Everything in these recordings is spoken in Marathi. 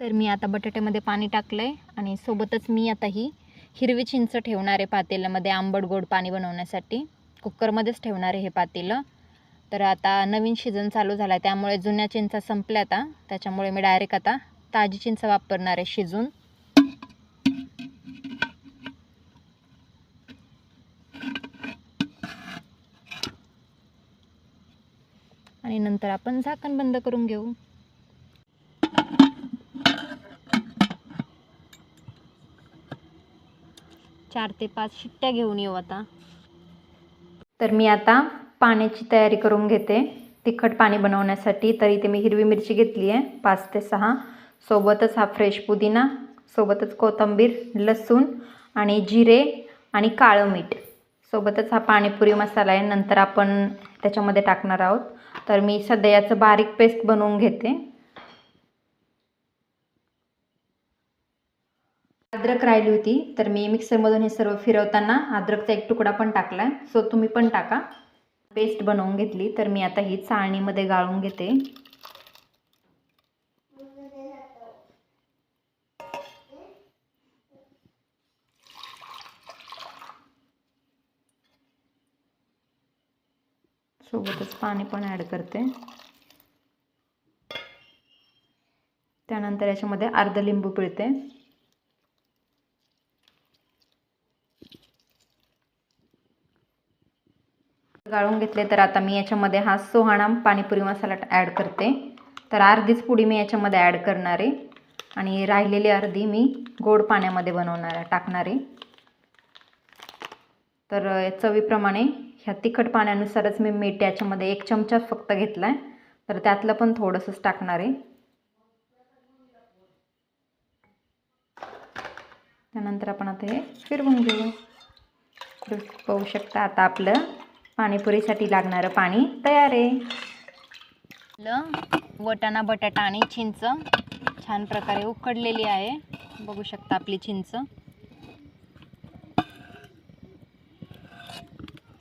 तर मी आता बटाट्यामध्ये पाणी टाकलं आहे आणि सोबतच मी आता ही हिरवी चिंच ठेवणार आहे पातेल्यामध्ये आंबट गोड पाणी बनवण्यासाठी. कुकरमध्येच ठेवणार आहे हे पातेलं. तर आता नवीन सीझन चालू झाला आहे त्यामुळे जुन्या चिंचा संपल्या आता. त्याच्यामुळे मी डायरेक्ट आता ताजी चिंच वापरणार आहे शिजून. आणि नंतर आपण झाकण बंद करून घेऊ. चार ते पाच शिट्ट्या घेऊन येऊ आता. तर मी आता पाण्याची तयारी करून घेते. तिखट पाणी बनवण्यासाठी तर इथे मी हिरवी मिरची घेतली आहे पाच ते सहा. सोबतच हा फ्रेश पुदिना सोबतच कोथिंबीर लसूण आणि जिरे आणि काळं मीठ. सोबतच हा पाणीपुरी मसाला आहे नंतर आपण त्याच्यामध्ये टाकणार आहोत. तर मी सध्या याचं बारीक पेस्ट बनवून घेते. अद्रक राहिली होती तर मी मिक्सरमधून हे सर्व फिरवताना अद्रकचा एक तुकडा पण टाकला आहे सो तुम्ही पण टाका. पेस्ट बनवून घेतली तर मी आता ही चाळणीमध्ये गाळून घेते. सोबतच पाणी पण ॲड करते. त्यानंतर याच्यामध्ये अर्ध लिंबू पिळते. गाळून घेतले तर आता मी याच्यामध्ये हा सोहाणा पाणीपुरी मसाला ॲड करते. तर अर्धीच पुडी मी याच्यामध्ये ॲड करणार आहे. आणि राहिलेली अर्धी मी गोड पाण्यामध्ये बनवणार टाकणार आहे. तर चवीप्रमाणे ह्या तिखट पाण्यानुसारच मी मीठ याच्यामध्ये एक चमचाच फक्त घेतला आहे तर त्यातलं पण थोडंसंच टाकणार आहे. त्यानंतर आपण आता हे फिरवून घेऊ. पाहू शकता आता आपलं पाणीपुरीसाठी लागणारं पाणी तयार आहे. वटाणा बटाटा आणि चिंच छान प्रकारे उकडलेली आहे. बघू शकता आपली चिंच.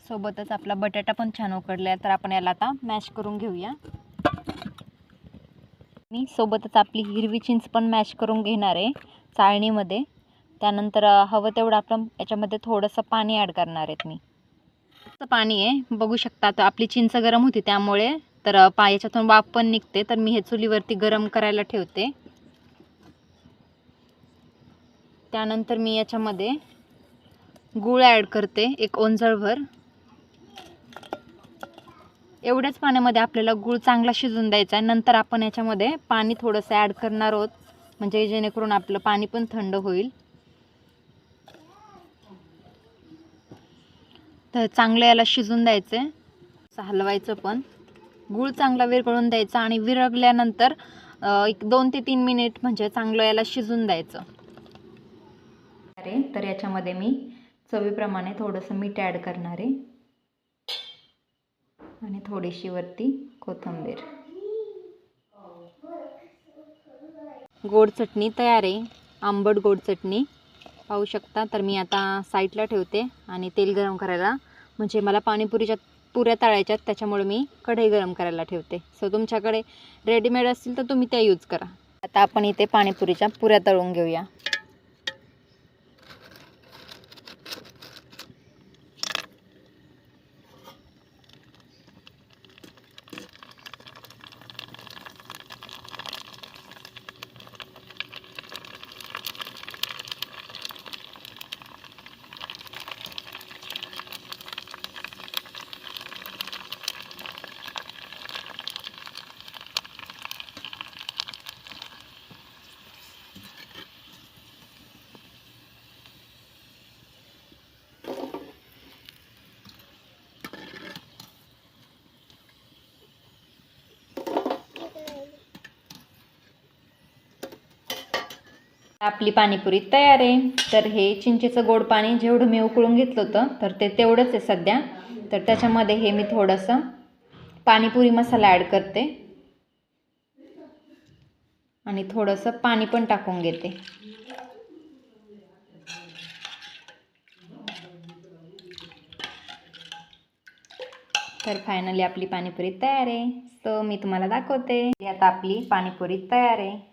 सोबतच आपला बटाटा पण छान उकडला आहे तर आपण याला आता मॅश करून घेऊया. मी सोबतच आपली हिरवी चिंच पण मॅश करून घेणार आहे चाळणीमध्ये. त्यानंतर हवं तेवढं आपण याच्यामध्ये थोडंसं पाणी ॲड करणार आहेत मी. पाणी आहे. बघू शकता तर आपली चिंच गरम होती त्यामुळे. तर पायाच्यातून वाफ पण निघते. तर मी हे चुलीवरती गरम करायला ठेवते. त्यानंतर मी याच्यामध्ये गूळ ॲड करते एक ओंजळभर. एवढ्याच पाण्यामध्ये आपल्याला गूळ चांगला शिजून द्यायचा आहे. नंतर आपण याच्यामध्ये पाणी थोडंसं ॲड करणार आहोत. म्हणजे जेणेकरून आपलं पाणी पण थंड होईल. तर चांगलं याला शिजून द्यायचं आहे. हलवायचं पण. गूळ चांगला विरघळून द्यायचा आणि विरघल्यानंतर एक दोन ते तीन मिनिट म्हणजे चांगलं याला शिजून द्यायचं. अरे तर याच्यामध्ये मी चवीप्रमाणे थोडंसं मीठ ॲड करणार आहे. आणि थोडीशी वरती कोथिंबीर. गोड चटणी तयार आहे. आंबट गोड चटणी. पाहू शकता. तर मी आता साईडला ठेवते आणि तेल गरम करायला. म्हणजे मला पाणीपुरीच्या पुऱ्या तळायच्यात त्याच्यामुळे मी कढई गरम करायला ठेवते. सो तुमच्याकडे रेडीमेड असतील तर तुम्ही त्या यूज करा. आता आपण इथे पाणीपुरीच्या पुऱ्या तळून घेऊया. आपली पाणीपुरी तयार आहे. तर हे चिंचेचं गोड पाणी जेवढं मी उकळून घेतलं होतं तर ते तेवढंच आहे सध्या. तर त्याच्यामध्ये हे मी थोडंसं पाणीपुरी मसाला ॲड करते. आणि थोडंसं पाणी पण टाकून घेते. तर फायनली आपली पाणीपुरी तयार आहे. तर मी तुम्हाला दाखवते. आता आपली पाणीपुरी तयार आहे.